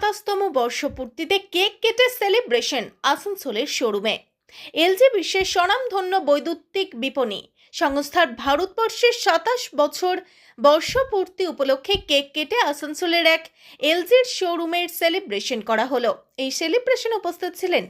সাতাশতম বর্ষপূর্তিতে কেক কেটে সেলিব্রেশন আসানসোলের শোরুমে এলজি বিশ্বের স্বনামধন্য বৈদ্যুতিক বিপণী সংস্থার ভারতবর্ষের সাতাশ বছর বর্ষপূর্তি উপলক্ষে কেক কেটে আসানসোলের এক এলজির শোরুমের সেলিব্রেশন করা হলো। এই সেলিব্রেশনে উপস্থিত ছিলেন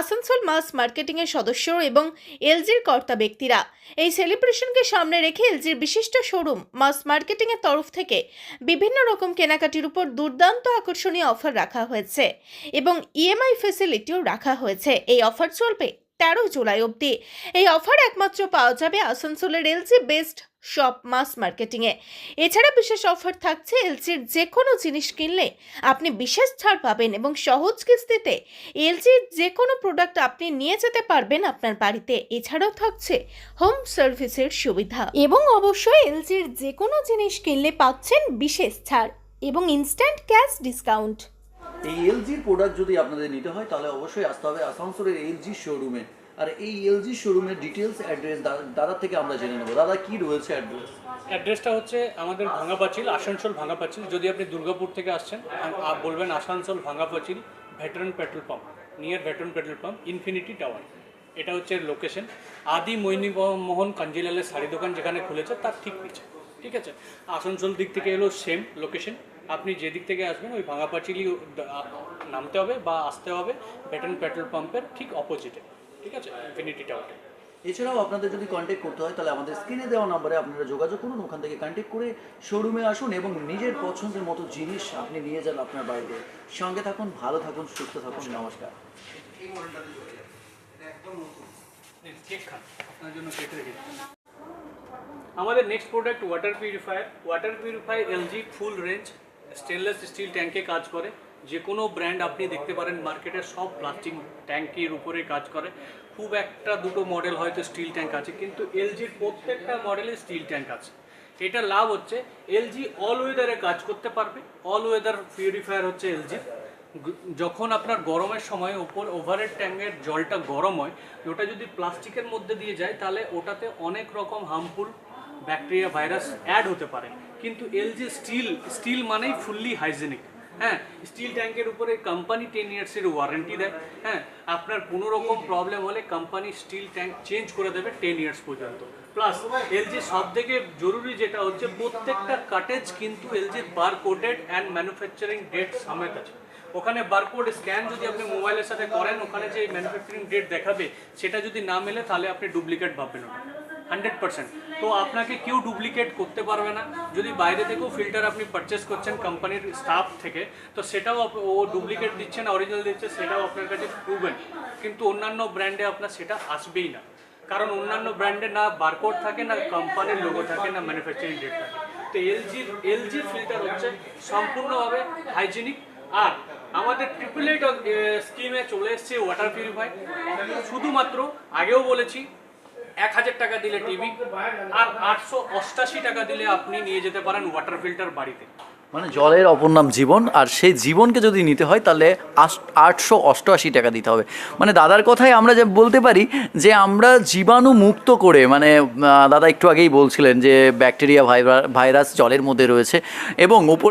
আসানসোল মাস মার্কেটিংয়ের সদস্য এবং এলজির কর্তা ব্যক্তিরা। এই সেলিব্রেশনকে সামনে রেখে এলজির বিশিষ্ট শোরুম মাস মার্কেটিংয়ের তরফ থেকে বিভিন্ন রকম কেনাকাটির উপর দুর্দান্ত আকর্ষণীয় অফার রাখা হয়েছে এবং ইএমআই ফেসিলিটিও রাখা হয়েছে। এই অফার চলবে তেরো জুলাই অবধি। এই অফার একমাত্র পাওয়া যাবে আসানসোলের এলজি বেস্ট শপ মাস মার্কেটিংয়ে। এছাড়া বিশেষ অফার থাকছে এলজির যে কোনো জিনিস কিনলে আপনি বিশেষ ছাড় পাবেন এবং সহজ কিস্তিতে এলজির যে কোনো প্রোডাক্ট আপনি নিয়ে যেতে পারবেন আপনার বাড়িতে। এছাড়াও থাকছে হোম সার্ভিসের সুবিধা। এবং অবশ্যই এলজির যে কোনো জিনিস কিনলে পাচ্ছেন বিশেষ ছাড় এবং ইনস্ট্যান্ট ক্যাশ ডিসকাউন্ট। এই এলজির প্রোডাক্ট যদি আপনাদের নিতে হয়, তাহলে অবশ্যই আসতে হবে আসানসোলের এলজি শোরুমে আর এই এলজি শোরুমের ডিটেলস অ্যাড্রেস দাদার থেকে আমরা জেনে নেব। দাদা, কি রয়েছে অ্যাড্রেস অ্যাড্রেসটা হচ্ছে আমাদের ভাঙাপাচিল আসানসোল ভাঙা পাঁচিল যদি আপনি দুর্গাপুর থেকে আসছেন বলবেন আসানসোল ভাঙা পাঁচিল veteran petrol pump near veteran petrol pump infinity tower এটা হচ্ছে লোকেশন আদি মোহন কাঞ্জিলালের শাড়ি দোকান যেখানে খুলেছে, তার ঠিক পিছে। ঠিক আছে? আসানসোল দিক থেকে এলো সেম লোকেশন আপনি যে দিক থেকে আসবেন ওই ভাঙা আ- নামতে হবে বা আসতে হবে ভেটারান পেট্রোল পাম্পের ঠিক অপোজিটে। ঠিক আছে? ইনফিনিটি টাওয়ারে এছাড়াও আপনাদের যদি কন্ট্যাক্ট করতে হয় তাহলে আমাদের স্ক্রিনে দেওয়া নম্বরে আপনারা যোগাযোগ করুন ওখান থেকে কন্ট্যাক্ট করে শোরুমে আসুন এবং নিজের পছন্দের মতো জিনিস আপনি নিয়ে যান আপনার বাড়িতে। সঙ্গে থাকুন ভালো থাকুন সুস্থ থাকুন নমস্কার। কেক আপনার জন্য আমাদের next product water purifier water purifier LG full range stainless steel ট্যাঙ্কে কাজ করে। যে কোনো ব্র্যান্ড আপনি দেখতে পারেন মার্কেটের সব প্লাস্টিক ট্যাঙ্কির উপরে কাজ করে। খুব একটা দুটো মডেল হয়তো স্টিল ট্যাঙ্ক আছে, কিন্তু এলজির প্রত্যেকটা মডেলে স্টিল ট্যাঙ্ক আছে। এটা লাভ হচ্ছে এলজি অল ওয়েদারে কাজ করতে পারবে। অল ওয়েদার পিউরিফায়ার হচ্ছে এলজি যখন আপনার গরমের সময় ওপর ওভারের ট্যাঙ্কের জলটা গরম হয়, ওটা যদি প্লাস্টিকের মধ্যে দিয়ে যায়, তাহলে ওটাতে অনেক রকম হার্মফুল ব্যাকটেরিয়া ভাইরাস অ্যাড হতে পারে। কিন্তু এলজি স্টিল স্টিল মানেই ফুললি হাইজেনিক হ্যাঁ স্টিল ট্যাঙ্কের উপরে কোম্পানি টেন ইয়ার্সের ওয়ারেন্টি দেয়। হ্যাঁ আপনার কোনো রকম প্রবলেম হলে কোম্পানি স্টিল ট্যাঙ্ক চেঞ্জ করে দেবে টেন ইয়ার্স পর্যন্ত। প্লাস এলজি সব থেকে জরুরি যেটা হচ্ছে প্রত্যেকটা কাটেজ কিন্তু এলজির bar coded and manufacturing date সমেত আছে। ওখানে বারকোড স্ক্যান যদি আপনি মোবাইলের সাথে করেন, ওখানে যে ম্যানুফ্যাকচারিং ডেট দেখাবে, সেটা যদি না মেলে, তাহলে আপনি ডুপ্লিকেট ভাববেন ওটা হান্ড্রেড পার্সেন্ট। তো আপনাকে কেউ ডুপ্লিকেট করতে পারবে না। যদি বাইরে থেকেও ফিল্টার আপনি পারচেস করছেন কোম্পানির স্টাফ থেকে, তো সেটাও ও ডুপ্লিকেট দিচ্ছে না অরিজিনাল দিচ্ছে, সেটাও আপনার কাছে প্রুভেন কিন্তু অন্যান্য ব্র্যান্ডে আপনার সেটা আসবেই না। কারণ অন্যান্য ব্র্যান্ডে না বারকোড থাকে, না কোম্পানির লোগো থাকে, না ম্যানুফ্যাকচারিং ডেট থাকে। তো এলজির এলজির ফিল্টার হচ্ছে সম্পূর্ণভাবে হাইজেনিক আর আমাদের ট্রিপল এইট স্কিমে চলে এসছে ওয়াটার পিউরিফাই শুধুমাত্র আগেও বলেছি এক হাজার টাকা দিলে টিভি আর আটশো অষ্টাশি টাকা দিলে আপনি নিয়ে যেতে পারেন ওয়াটার ফিল্টার বাড়িতে। মানে জলের অপর নাম জীবন আর সেই জীবনকে যদি নিতে হয় তাহলে আটশো অষ্টআশি টাকা দিতে হবে। মানে দাদার কথাই আমরা যে বলতে পারি যে আমরা জীবাণু মুক্ত করে মানে দাদা একটু আগেই বলছিলেন যে ব্যাকটেরিয়া ভাইরাস জলের মধ্যে রয়েছে এবং ওপর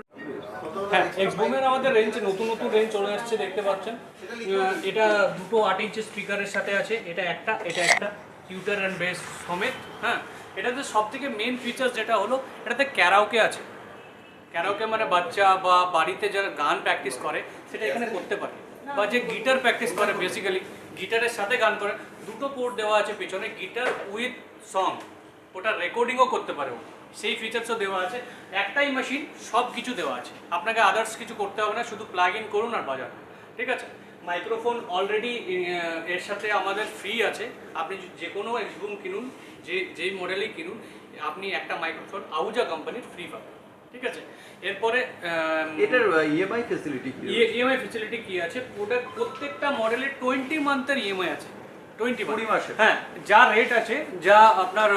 হ্যাঁ এক্সবুমের আমাদের রেঞ্জ নতুন নতুন রেঞ্জ চলে আসছে দেখতে পাচ্ছেন। এটা দুটো আট ইঞ্চের স্পিকারের সাথে আছে এটা একটা এটা একটা। টিউটার অ্যান্ড বেস সমেত হ্যাঁ? এটাতে সব থেকে মেন ফিচার্স যেটা হলো, এটাতে ক্যারাওকে আছে। ক্যারাওকে মানে বাচ্চা বা বাড়িতে যারা গান প্র্যাকটিস করে, সেটা এখানে করতে পারে। বা যে গিটার প্র্যাকটিস করে বেসিক্যালি গিটারের সাথে গান করে, দুটো পোর্ট দেওয়া আছে পেছনে গিটার উইথ সং ওটা রেকর্ডিংও করতে পারে সেই ফিচার্সও দেওয়া আছে। একটাই মেশিন সব কিছু দেওয়া আছে। আপনাকে আদার্স কিছু করতে হবে না, শুধু প্লাগ ইন করুন আর বাজান। ঠিক আছে? মাইক্রোফোন অলরেডি এর সাথে আমাদের ফ্রি আছে। আপনি যে কোনো এক্সবুম কিনুন যে যেই মডেলই কিনুন আপনি একটা মাইক্রোফোন আউজা কোম্পানির ফ্রি পাবেন। ঠিক আছে? এরপরে এটার ইএমআই ফেসিলিটি ইএমআই ফেসিলিটি কি আছে? ওটা প্রত্যেকটা মডেলে টোয়েন্টি মান্থের ইএমআই আছে। টোয়েন্টি কুড়ি মাসের? হ্যাঁ যা রেট আছে যা আপনার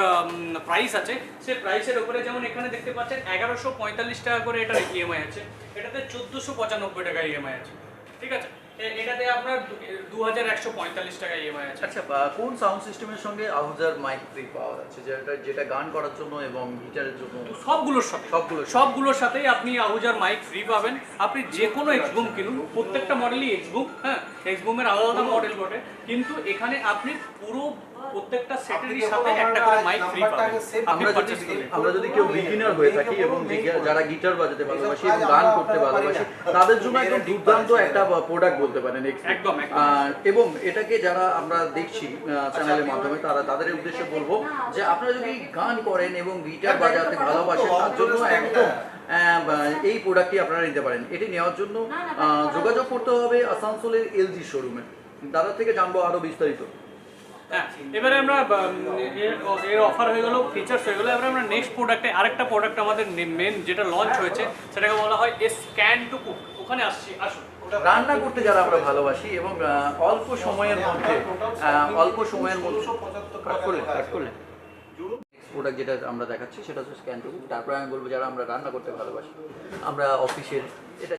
প্রাইস আছে সে প্রাইসের উপরে যেমন এখানে দেখতে পাচ্ছেন এগারোশো পঁয়তাল্লিশ টাকা করে এটার ইএমআই আছে। এটাতে চোদ্দোশো পঁচানব্বই টাকা ইএমআই আছে। ঠিক আছে? এটাতে আপনার দু হাজার একশো পঁয়তাল্লিশ টাকা ইএমআই আছে। আচ্ছা কোন সাউন্ড সিস্টেমের সঙ্গে আহুজার মাইক ফ্রি পাওয়া যাচ্ছে? যেটা যেটা গান করার জন্য এবং গিটারের জন্য? সবগুলোর সাথে। সবগুলোর সবগুলোর সাথেই আপনি আহুজার মাইক ফ্রি পাবেন। আপনি যে কোনো এক্সবুম কিনুন। প্রত্যেকটা মডেলই এক্সবুম হ্যাঁ? এক্সবুমের আলাদা আলাদা মডেল বটে। কিন্তু এখানে আপনি পুরো প্রত্যেকটা সেটেরই সাথে একটা করে মাইক ফ্রি পাবেন। আমরা যদি আমরা যদি কেউ বিগিনার হয়ে থাকি এবং যারা গিটার বাজাতে ভালোবাসি এবং গান করতে ভালোবাসি তাদের জন্য একদম দুর্দান্ত একটা প্রোডাক্ট বলতে পারেন একদম। এবং এটাকে যারা আমরা দেখছি চ্যানেলের মাধ্যমে তারা তাদের উদ্দেশ্যে বলব যে আপনারা যদি গান করেন এবং গিটার বাজাতে ভালোবাসেন তার জন্য একদম এই প্রোডাক্টটি আপনারা নিতে পারেন। এটি নেওয়ার জন্য আহ, যোগাযোগ করতে হবে আসানসোলের এলজি শোরুমে। দাদার থেকে জানব আরও বিস্তারিত। হ্যাঁ এবারে আমরা এর অফার হয়ে গেল ফিচার্স হয়ে গেল। এবারে আমরা নেক্সট প্রোডাক্টে আরেকটা প্রোডাক্ট আমাদের মেন যেটা লঞ্চ হয়েছে, সেটাকে বলা হয় এস স্ক্যান টু কুক ওখানে আসছি, আসুন। রান্না করতে যারা আমরা ভালোবাসি এবং অল্প সময়ের মধ্যে অল্প সময়ের মধ্যে কাট প্রোডাক্ট যেটা আমরা দেখাচ্ছি, সেটা হচ্ছে স্ক্যান টু তারপরে আমি বলব যারা আমরা রান্না করতে ভালোবাসি, আমরা অফিসের এটা